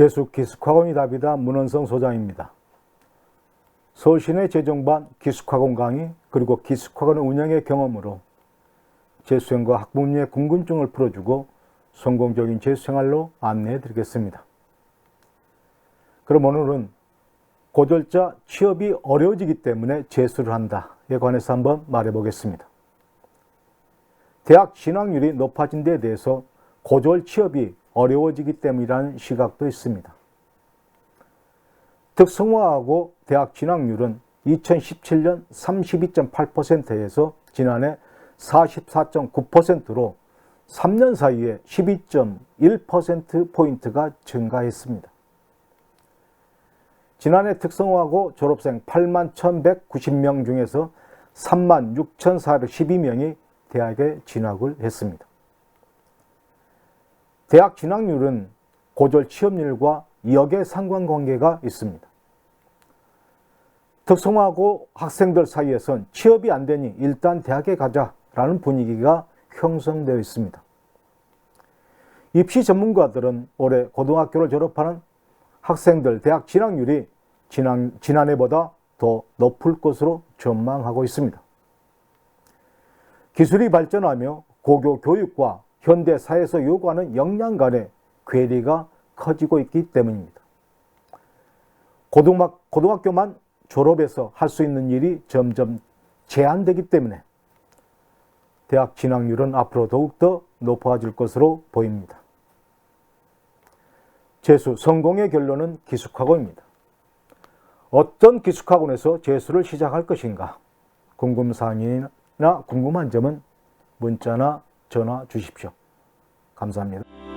재수 기숙학원이 답이다 문원성 소장입니다. 서울시내 재정반 기숙학원 강의 그리고 기숙학원 운영의 경험으로 재수생과 학부모님의 궁금증을 풀어주고 성공적인 재수생활로 안내해 드리겠습니다. 그럼 오늘은 고졸자 취업이 어려워지기 때문에 재수를 한다에 관해서 한번 말해 보겠습니다. 대학 진학률이 높아진 데 대해서 고졸 취업이 어려워지기 때문이라는 시각도 있습니다. 특성화하고 대학 진학률은 2017년 32.8%에서 지난해 44.9%로 3년 사이에 12.1%포인트가 증가했습니다. 지난해 특성화고 졸업생 8만 1,190명 중에서 3만 6,412명이 대학에 진학을 했습니다. 대학 진학률은 고졸 취업률과 역의 상관관계가 있습니다. 특성화고 학생들 사이에선 취업이 안 되니 일단 대학에 가자라는 분위기가 형성되어 있습니다. 입시 전문가들은 올해 고등학교를 졸업하는 학생들 대학 진학률이 지난, 지난해보다 더 높을 것으로 전망하고 있습니다. 기술이 발전하며 고교 교육과 현대 사회에서 요구하는 역량 간의 괴리가 커지고 있기 때문입니다. 고등학, 고등학교만 졸업해서 할 수 있는 일이 점점 제한되기 때문에 대학 진학률은 앞으로 더욱더 높아질 것으로 보입니다. 재수 성공의 결론은 기숙학원입니다. 어떤 기숙학원에서 재수를 시작할 것인가? 궁금사항이나 궁금한 점은 문자나 전화 주십시오. 감사합니다.